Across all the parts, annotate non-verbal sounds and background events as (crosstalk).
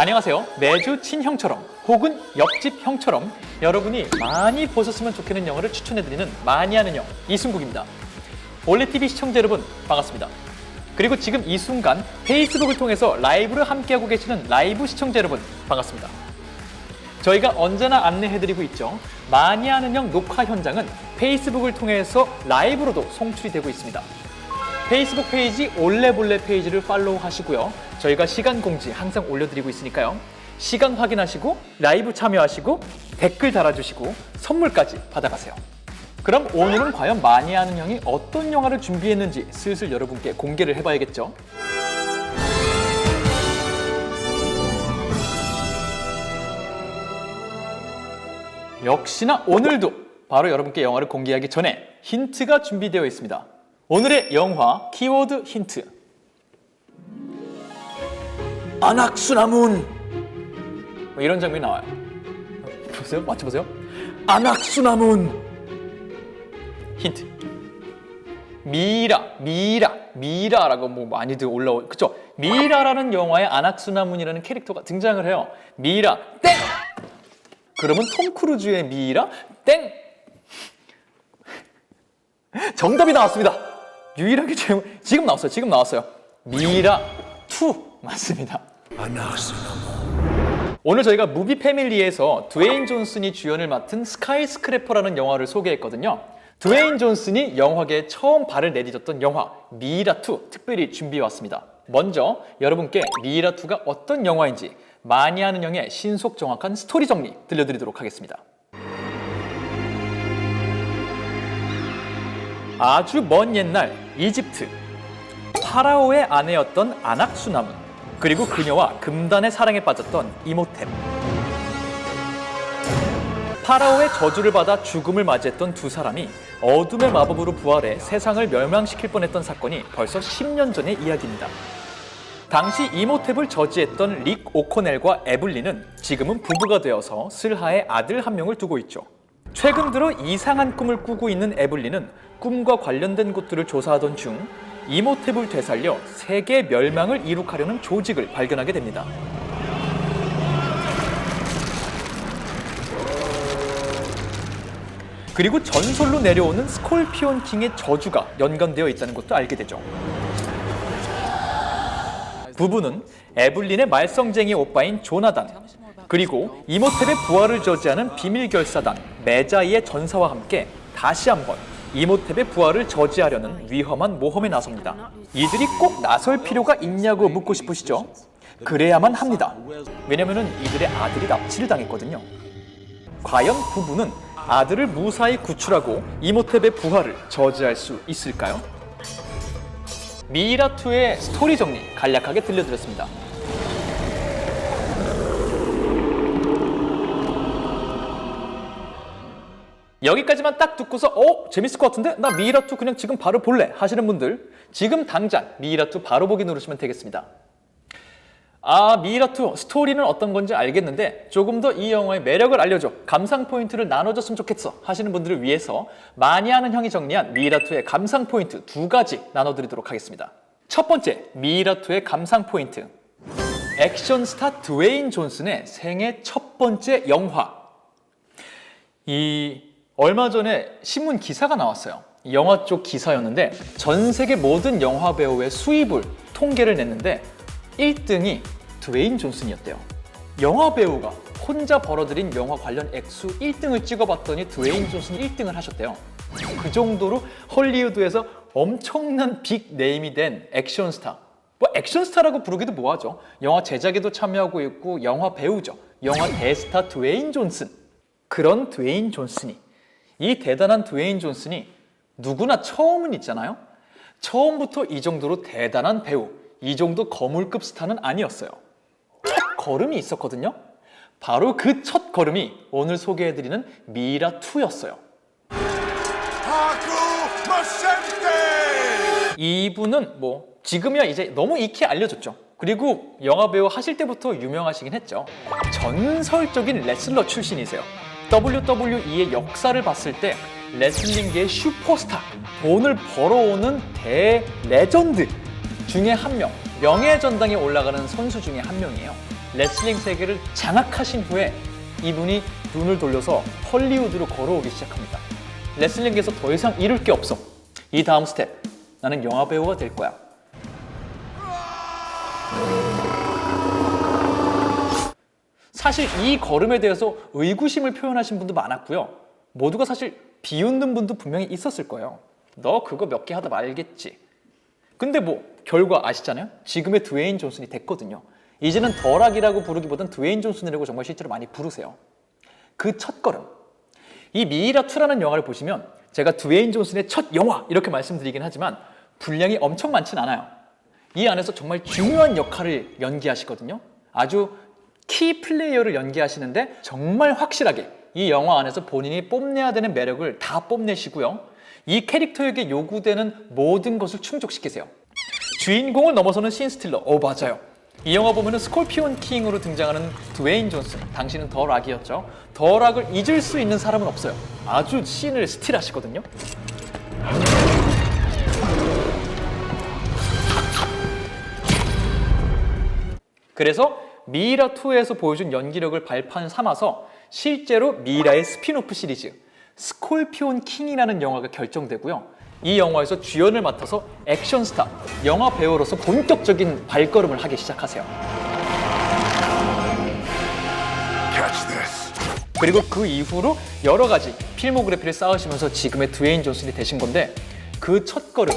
안녕하세요. 매주 친형처럼 혹은 옆집 형처럼 여러분이 많이 보셨으면 좋겠는 영화를 추천해드리는 많이 하는 영 이순국입니다. 올레 TV 시청자 여러분 반갑습니다. 그리고 지금 이 순간 페이스북을 통해서 라이브를 함께하고 계시는 라이브 시청자 여러분 반갑습니다. 저희가 언제나 안내해드리고 있죠. 많이 하는 영 녹화 현장은 페이스북을 통해서 라이브로도 송출이 되고 있습니다. 페이스북 페이지 올레볼레 페이지를 팔로우 하시고요. 저희가 시간 공지 항상 올려드리고 있으니까요. 시간 확인하시고 라이브 참여하시고 댓글 달아주시고 선물까지 받아가세요. 그럼 오늘은 과연 많이 하는 형이 어떤 영화를 준비했는지 슬슬 여러분께 공개를 해봐야겠죠. 역시나 오늘도 바로 여러분께 영화를 공개하기 전에 힌트가 준비되어 있습니다. 오늘의 영화 키워드 힌트. 안악수나문. 뭐 이런 장면이 나와요. 보세요, 맞춰보세요. 안악수나문. 힌트. 미라, 미라, 미라라고 뭐 많이들 올라오, 그쵸? 미라라는 영화에 안악수나문이라는 캐릭터가 등장을 해요. 미라, 땡! 그러면 톰 크루즈의 미라 땡 정답이 나왔습니다. 유일하게 지금, 지금 나왔어요. 지금 나왔어요. 미라 2 맞습니다. 오늘 저희가 무비 패밀리에서 드웨인 존슨이 주연을 맡은 스카이스크래퍼라는 영화를 소개했거든요. 드웨인 존슨이 영화계에 처음 발을 내디뎠던 영화 미이라2 특별히 준비해 왔습니다. 먼저 여러분께 미이라2가 어떤 영화인지 많이 하는 영의 신속 정확한 스토리 정리 들려드리도록 하겠습니다. 아주 먼 옛날 이집트 파라오의 아내였던 아낙수나문 그리고 그녀와 금단의 사랑에 빠졌던 이모템 파라오의 저주를 받아 죽음을 맞이했던 두 사람이 어둠의 마법으로 부활해 세상을 멸망시킬 뻔했던 사건이 벌써 10년 전의 이야기입니다. 당시 이모탭을 저지했던 릭 오코넬과 에블린은 지금은 부부가 되어서 슬하에 아들 한 명을 두고 있죠. 최근 들어 이상한 꿈을 꾸고 있는 에블린은 꿈과 관련된 것들을 조사하던 중 이모탭을 되살려 세계 멸망을 이룩하려는 조직을 발견하게 됩니다. 그리고 전설로 내려오는 스콜피온 킹의 저주가 연관되어 있다는 것도 알게 되죠. 부부는 에블린의 말썽쟁이 오빠인 조나단 그리고 이모탭의 부활을 저지하는 비밀 결사단 메자이의 전사와 함께 다시 한번 이모탭의 부활을 저지하려는 위험한 모험에 나섭니다. 이들이 꼭 나설 필요가 있냐고 묻고 싶으시죠? 그래야만 합니다. 왜냐면은 이들의 아들이 납치를 당했거든요. 과연 부부는 아들을 무사히 구출하고 이모탭의 부활을 저지할 수 있을까요? 미이라2의 스토리 정리 간략하게 들려드렸습니다. 여기까지만 딱 듣고서 어? 재밌을 것 같은데? 나 미이라2 그냥 지금 바로 볼래 하시는 분들 지금 당장 미이라2 바로 보기 누르시면 되겠습니다. 아 미이라2 스토리는 어떤 건지 알겠는데 조금 더 이 영화의 매력을 알려줘. 감상 포인트를 나눠줬으면 좋겠어 하시는 분들을 위해서 많이 하는 형이 정리한 미이라2의 감상 포인트 두 가지 나눠드리도록 하겠습니다. 첫 번째 미이라2의 감상 포인트. 액션 스타 드웨인 존슨의 생애 첫 번째 영화. 이 얼마 전에 신문 기사가 나왔어요. 이 영화 쪽 기사였는데 전 세계 모든 영화 배우의 수입을 통계를 냈는데 1등이 드웨인 존슨이었대요. 영화 배우가 혼자 벌어들인 영화 관련 액수 1등을 찍어봤더니 드웨인 존슨이 1등을 하셨대요. 그 정도로 헐리우드에서 엄청난 빅 네임이 된 액션 스타. 뭐 액션 스타라고 부르기도 뭐하죠. 영화 제작에도 참여하고 있고 영화 배우죠. 영화 대스타 드웨인 존슨. 그런 드웨인 존슨이 이 대단한 드웨인 존슨이 누구나 처음은 있잖아요. 처음부터 이 정도로 대단한 배우, 이 정도 거물급 스타는 아니었어요. 첫 걸음이 있었거든요. 바로 그 첫 걸음이 오늘 소개해드리는 미이라2였어요. 하쿠 마센테! 이분은 뭐 지금이야 이제 너무 익히 알려졌죠. 그리고 영화 배우 하실 때부터 유명하시긴 했죠. 전설적인 레슬러 출신이세요. WWE의 역사를 봤을 때 레슬링계의 슈퍼스타, 돈을 벌어오는 대 레전드 중에 한 명, 명예전당에 올라가는 선수 중에 한 명이에요. 레슬링 세계를 장악하신 후에 이분이 눈을 돌려서 헐리우드로 걸어오기 시작합니다. 레슬링계에서 더 이상 이룰 게 없어. 이 다음 스텝, 나는 영화 배우가 될 거야. 사실 이 걸음에 대해서 의구심을 표현하신 분도 많았고요. 모두가 사실 비웃는 분도 분명히 있었을 거예요. 너 그거 몇 개 하다 말겠지. 근데 뭐 결과 아시잖아요. 지금의 드웨인 존슨이 됐거든요. 이제는 덜악이라고 부르기보단 드웨인 존슨이라고 정말 실제로 많이 부르세요. 그 첫 걸음. 이 미이라 2라는 영화를 보시면 제가 드웨인 존슨의 첫 영화 이렇게 말씀드리긴 하지만 분량이 엄청 많진 않아요. 이 안에서 정말 중요한 역할을 연기하시거든요. 아주 키 플레이어를 연기하시는데 정말 확실하게 이 영화 안에서 본인이 뽐내야 되는 매력을 다 뽐내시고요. 이 캐릭터에게 요구되는 모든 것을 충족시키세요. 주인공을 넘어서는 신 스틸러. 오 맞아요. 이 영화 보면은 스콜피온 킹으로 등장하는 드웨인 존슨. 당신은 더 락이었죠. 더 락을 잊을 수 있는 사람은 없어요. 아주 씬을 스틸하시거든요. 그래서 미이라2에서 보여준 연기력을 발판 삼아서 실제로 미이라의 스피노프 시리즈 스콜피온 킹이라는 영화가 결정되고요. 이 영화에서 주연을 맡아서 액션 스타, 영화 배우로서 본격적인 발걸음을 하기 시작하세요. Catch this. 그리고 그 이후로 여러 가지 필모그래피를 쌓으시면서 지금의 드웨인 존슨이 되신 건데 그 첫걸음,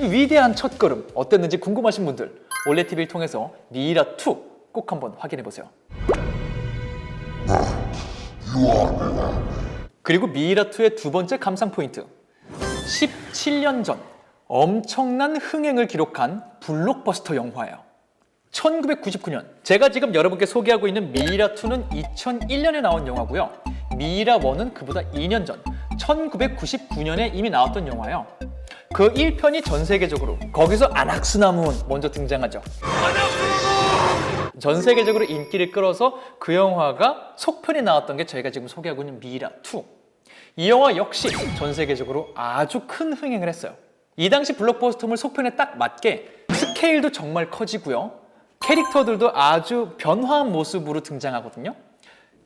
이 위대한 첫걸음 어땠는지 궁금하신 분들 올레 TV를 통해서 미이라 2 꼭 한번 확인해 보세요. 그리고 미이라 2의 두 번째 감상 포인트. 17년 전 엄청난 흥행을 기록한 블록버스터 영화예요. 1999년 제가 지금 여러분께 소개하고 있는 미이라 2는 2001년에 나온 영화고요. 미이라 1은 그보다 2년 전 1999년에 이미 나왔던 영화예요. 그 1편이 전 세계적으로 거기서 아낙스나문 먼저 등장하죠. 전 세계적으로 인기를 끌어서 그 영화가 속편이 나왔던 게 저희가 지금 소개하고 있는 미이라 2. 이 영화 역시 전 세계적으로 아주 큰 흥행을 했어요. 이 당시 블록버스터물 속편에 딱 맞게 스케일도 정말 커지고요. 캐릭터들도 아주 변화한 모습으로 등장하거든요.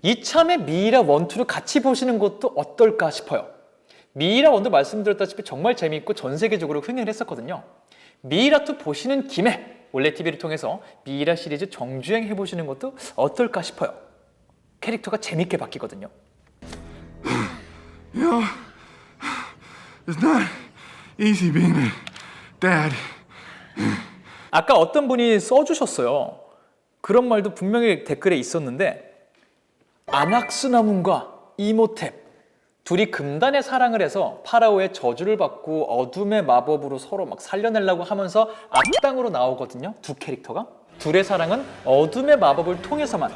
이참에 미이라 1, 2를 같이 보시는 것도 어떨까 싶어요. 미이라 1도 말씀드렸다시피 정말 재미있고 전 세계적으로 흥행을 했었거든요. 미이라 2 보시는 김에 원래 TV를 통해서 미이라 시리즈 정주행 해보시는 것도 어떨까 싶어요. 캐릭터가 재밌게 바뀌거든요. Know, it's not easy being a dad. 아까 어떤 분이 써주셨어요. 그런 말도 분명히 댓글에 있었는데 아낙스나문과 이모텝 둘이 금단의 사랑을 해서 파라오의 저주를 받고 어둠의 마법으로 서로 막 살려내려고 하면서 악당으로 나오거든요. 두 캐릭터가. 둘의 사랑은 어둠의 마법을 통해서만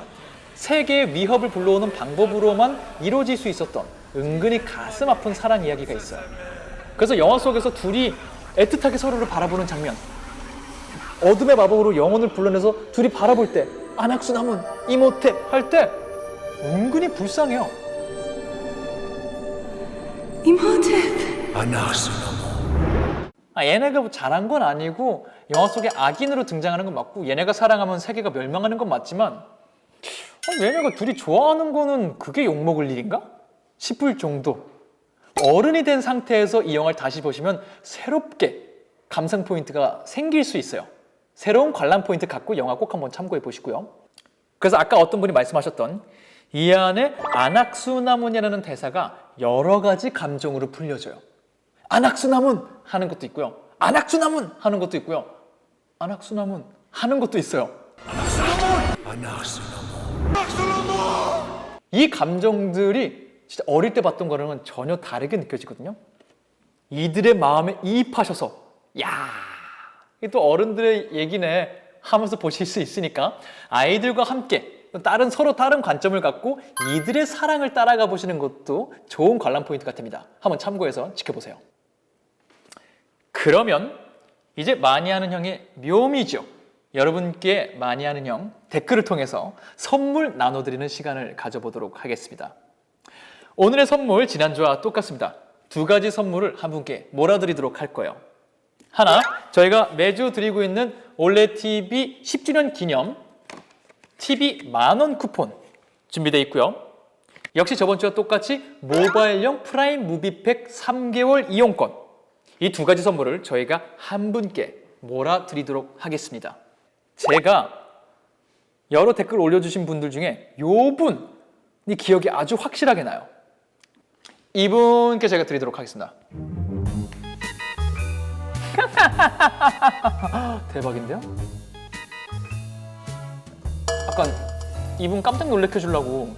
세계의 위협을 불러오는 방법으로만 이루어질 수 있었던 은근히 가슴 아픈 사랑 이야기가 있어요. 그래서 영화 속에서 둘이 애틋하게 서로를 바라보는 장면. 어둠의 마법으로 영혼을 불러내서 둘이 바라볼 때 아낙스나문 이모텝 할때 은근히 불쌍해요. 이모집 아, 얘네가 뭐 잘한 건 아니고 영화 속에 악인으로 등장하는 건 맞고 얘네가 사랑하면 세계가 멸망하는 건 맞지만 아, 얘네가 둘이 좋아하는 거는 그게 욕먹을 일인가? 싶을 정도 어른이 된 상태에서 이 영화를 다시 보시면 새롭게 감상 포인트가 생길 수 있어요 새로운 관람 포인트 갖고 영화 꼭 한번 참고해 보시고요 그래서 아까 어떤 분이 말씀하셨던 이 안에 아낙수나문이라는 대사가 여러 가지 감정으로 풀려져요 아낙수나문 하는 것도 있고요. 아낙수나문 하는 것도 있고요. 아낙수나문 하는 것도 있어요. 이 감정들이 진짜 어릴 때 봤던 거랑은 전혀 다르게 느껴지거든요. 이들의 마음에 이입하셔서 야, 이게 또 어른들의 얘기네 하면서 보실 수 있으니까 아이들과 함께 또 다른 서로 다른 관점을 갖고 이들의 사랑을 따라가 보시는 것도 좋은 관람 포인트 같습니다. 한번 참고해서 지켜보세요. 그러면 이제 많이 하는 형의 묘미죠. 여러분께 많이 하는 형 댓글을 통해서 선물 나눠드리는 시간을 가져보도록 하겠습니다. 오늘의 선물 지난주와 똑같습니다. 두 가지 선물을 한 분께 몰아드리도록 할 거예요. 하나, 저희가 매주 드리고 있는 올레 TV 10주년 기념 TV 만원 쿠폰 준비되어 있고요. 역시 저번 주와 똑같이 모바일형 프라임 무비팩 3개월 이용권 이 두 가지 선물을 저희가 한 분께 몰아드리도록 하겠습니다. 제가 여러 댓글 올려주신 분들 중에 요 분이 기억이 아주 확실하게 나요. 이분께 제가 드리도록 하겠습니다. (laughs) 대박인데요? 약간 이분 깜짝 놀래켜 주려고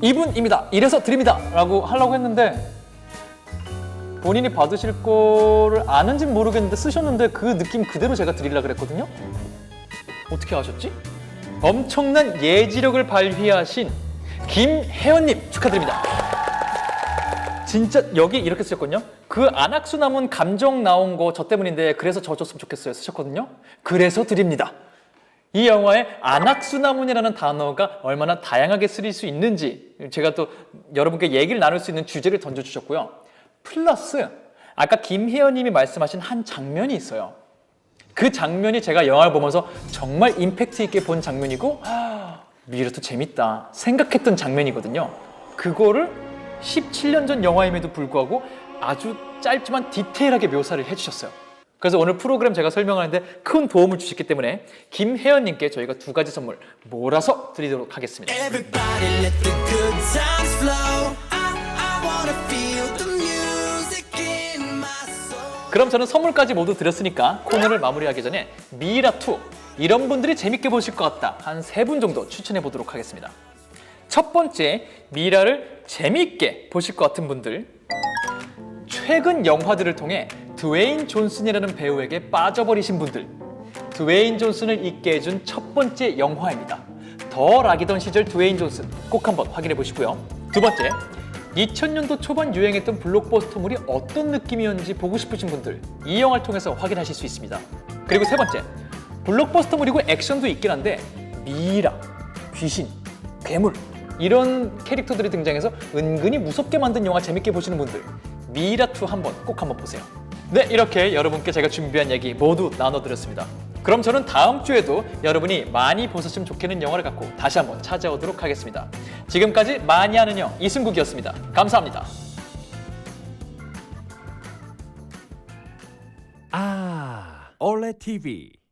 이분입니다. 이래서 드립니다. 라고 하려고 했는데 본인이 받으실 거를 아는지 모르겠는데 쓰셨는데 그 느낌 그대로 제가 드리려고 그랬거든요. 어떻게 아셨지? 엄청난 예지력을 발휘하신 김혜연님 축하드립니다. 진짜 여기 이렇게 쓰셨거든요. 그 안악수 남은 감정 나온 거 저 때문인데 그래서 저 줬으면 좋겠어요 쓰셨거든요. 그래서 드립니다. 이 영화에 안악수나문이라는 단어가 얼마나 다양하게 쓰일 수 있는지 제가 또 여러분께 얘기를 나눌 수 있는 주제를 던져주셨고요. 플러스 아까 김혜연님이 말씀하신 한 장면이 있어요. 그 장면이 제가 영화를 보면서 정말 임팩트 있게 본 장면이고 아, 미르도 재밌다 생각했던 장면이거든요. 그거를 17년 전 영화임에도 불구하고 아주 짧지만 디테일하게 묘사를 해주셨어요. 그래서 오늘 프로그램 제가 설명하는데 큰 도움을 주셨기 때문에 김혜연님께 저희가 두 가지 선물 몰아서 드리도록 하겠습니다. 그럼 저는 선물까지 모두 드렸으니까 코너를 마무리하기 전에 미이라2 이런 분들이 재밌게 보실 것 같다 한 세 분 정도 추천해 보도록 하겠습니다. 첫 번째 미라를 재밌게 보실 것 같은 분들 최근 영화들을 통해 드웨인 존슨이라는 배우에게 빠져버리신 분들 드웨인 존슨을 잊게 해준 첫 번째 영화입니다. 더 락이던 시절 드웨인 존슨 꼭 한번 확인해 보시고요. 두 번째 2000년도 초반 유행했던 블록버스터물이 어떤 느낌이었는지 보고 싶으신 분들 이 영화를 통해서 확인하실 수 있습니다. 그리고 세 번째 블록버스터물이고 액션도 있긴 한데 미이라, 귀신, 괴물 이런 캐릭터들이 등장해서 은근히 무섭게 만든 영화 재밌게 보시는 분들 미이라2 한번 꼭 한번 보세요. 네 이렇게 여러분께 제가 준비한 얘기 모두 나눠드렸습니다. 그럼 저는 다음 주에도 여러분이 많이 보셨으면 좋겠는 영화를 갖고 다시 한번 찾아오도록 하겠습니다. 지금까지 많이 하는 영 이승국이었습니다. 감사합니다. Ah, OLED TV.